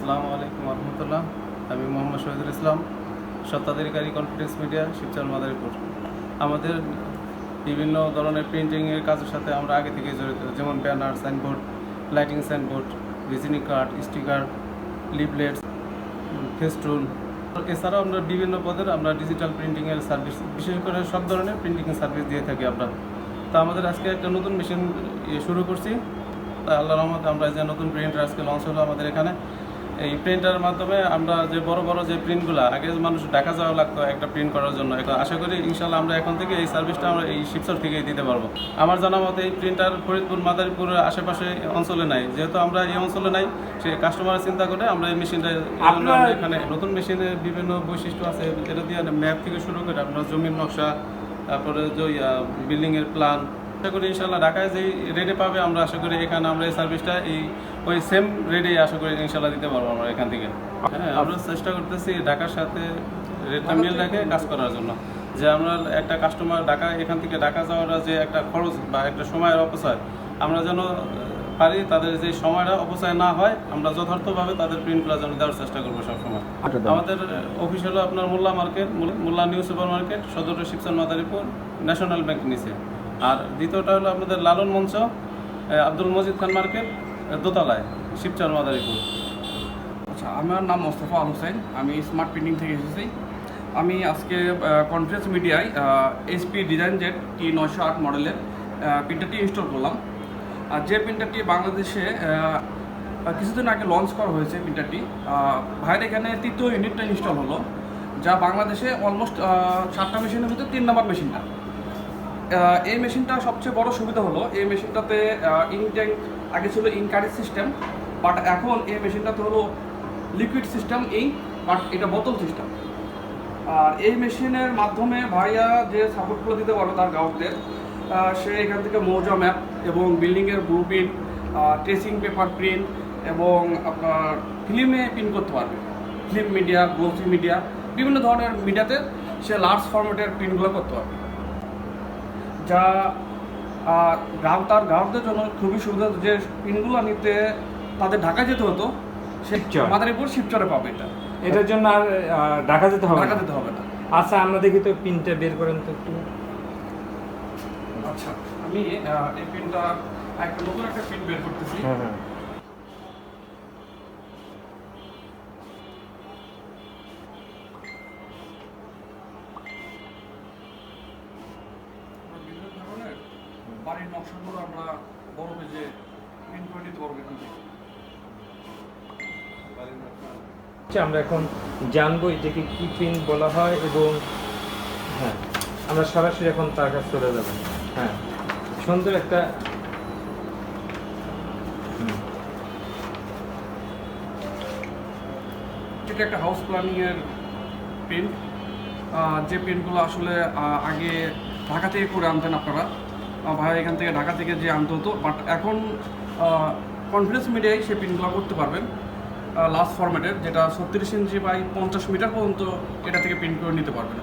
আসসালামু আলাইকুম রহমতুল্লাহ আমি মোহাম্মদ শহীদুল ইসলাম, সত্তাধিকারী কনফিডেন্স মিডিয়া, শিবচর মাদারীপুর। আমাদের বিভিন্ন ধরনের প্রিন্টিংয়ের কাজের সাথে আমরা আগে থেকে জড়িত, যেমন banner signboard lighting signboard visiting card sticker leaflets festoon এছাড়াও আমরা বিভিন্ন পদের আমরা ডিজিটাল প্রিন্টিংয়ের সার্ভিস বিশেষ করে সব ধরনের প্রিন্টিং সার্ভিস দিয়ে থাকি আমরা। তো আমাদের আজকে একটা নতুন মেশিন শুরু করছি। তা আল্লাহ রহমতে আমরা যে নতুন প্রিন্টার আজকে লঞ্চ হলো আমাদের এখানে। এই প্রিন্টারের মাধ্যমে আমরা যে বড় বড় যে প্রিন্টগুলো আগে মানুষ ঢাকা যাওয়া লাগতো একটা প্রিন্ট করার জন্য। এখন আশা করি ইনশাল্লাহ আমরা এখন থেকে এই সার্ভিসটা আমরা এই শিবসর থেকেই দিতে পারব। আমার জানা মতে এই প্রিন্টার ফরিদপুর মাদারীপুরের আশেপাশে অঞ্চলে নাই। যেহেতু আমরা এই অঞ্চলে নাই সে কাস্টমার চিন্তা করে আমরা এই মেশিনটা এখানে নতুন মেশিনের বিভিন্ন বৈশিষ্ট্য আছে এটা দিয়ে ম্যাপ থেকে শুরু করে আপনার জমির নকশা তারপরে যে বিল্ডিং এর প্ল্যান আশা করি ইনশাল্লাহ ঢাকায় যেই রেটে পাবে আমরা আশা করি এখানে আমরা এই সার্ভিসটা এই ওই সেম রেটে আশা করি ইনশাল্লাহ দিতে পারব আমরা এখান থেকে। হ্যাঁ আমরা চেষ্টা করতেছি ঢাকার সাথে রেটটা মিল রেখে কাজ করার জন্য। যে আমরা একটা কাস্টমার ঢাকা এখান থেকে ঢাকা যাওয়ার যে একটা খরচ বা একটা সময়ের অপচয় আমরা যেন পারি তাদের যে সময়টা অপচয় না হয় আমরা যথার্থভাবে তাদের প্রিন্টগুলো যেন দেওয়ার চেষ্টা করব সবসময়। আমাদের অফিস হলো আপনার Molla market Molla new super market সদর শিবচর মাদারীপুর ন্যাশনাল ব্যাংক নিচে। আর দ্বিতীয়টা হলো আপনাদের লালন মঞ্চ আব্দুল মজিদ খান মার্কেট দোতলায়, শিবচর মাদারীপুর। আচ্ছা আমার নাম মোস্তফা আল হোসেন, আমি স্মার্ট প্রিন্টিং থেকে এসেছি। আমি আজকে কনফারেন্স মিডিয়ায় এসপি ডিজাইন জেট টি নয়শো আট মডেলের প্রিন্টারটি ইনস্টল করলাম। আর যে প্রিন্টারটি বাংলাদেশে কিছুদিন আগে লঞ্চ করা হয়েছে প্রিন্টারটি ভাইয়ের এখানে তৃতীয় ইউনিটটা ইনস্টল হলো, যা বাংলাদেশে অলমোস্ট সাতটা মেশিনের ভিতরে তিন নম্বর মেশিনটা এই মেশিনটা সবচেয়ে বড় সুবিধা হলো, এই মেশিনটাতে ইঙ্ক ট্যাঙ্ক আগে ছিল ইনকারেজ সিস্টেম বাট এখন এই মেশিনটাতে হলো লিকুইড সিস্টেম ইঙ্ক বাট এটা বোতল সিস্টেম আর এই মেশিনের মাধ্যমে ভাইয়া যে সাপোর্টগুলো দিতে পারো তার গ্রাহকদের সে এখান থেকে মৌজা ম্যাপ এবং বিল্ডিংয়ের blue print tracing paper print এবং আপনার ফিল্মে প্রিন্ট করতে পারবে। ফিল্ম মিডিয়া গ্লোসি মিডিয়া বিভিন্ন ধরনের মিডিয়াতে সে লার্জ ফরম্যাটের প্রিন্টগুলো করতে পারবে। যা গ্রাম গ্রাহক তার গ্রাহকদের জন্য খুবই সুবিধা যে পিনগুলো নিতে তাদের ঢাকা যেতে হতো। মাদারীপুর শিবচরে। পাবে এটা। এটার জন্য আর ঢাকা যেতে হবে ঢাকা যেতে হবে না। আচ্ছা আমরা দেখি তো পিনটা বের করেন তো একটু। আচ্ছা আমি এই পিনটা একটা নতুন একটা পিন বের করতেছি। হ্যাঁ হ্যাঁ আমরা বিভিন্ন ধরনের বাড়ির নকশাগুলো আমরা বড় পেজে প্রিন্ট করে নিতে পারব এখান থেকে। আচ্ছা, আমরা এখন জানব এটাকে কি পিন বলা হয় এবং হ্যাঁ আমরা সরাসরি এখন তার কাছে চলে যাব। হ্যাঁ সুন্দর একটা এটা একটা হাউস প্ল্যানিং এর প্রিন্ট যে প্রিন্টগুলো আসলে আগে ঢাকা থেকে করে আনতেন আপনারা ভাই এখান থেকে ঢাকা থেকে যে আনতে হতো বাট এখন কনফিডেন্স মিডিয়ায় সে প্রিন্টগুলো করতে পারবেন লাস্ট ফরম্যাটের যেটা ছত্রিশ ইঞ্চি বাই পঞ্চাশ মিটার পর্যন্ত এটা থেকে প্রিন্ট করে নিতে পারবেন।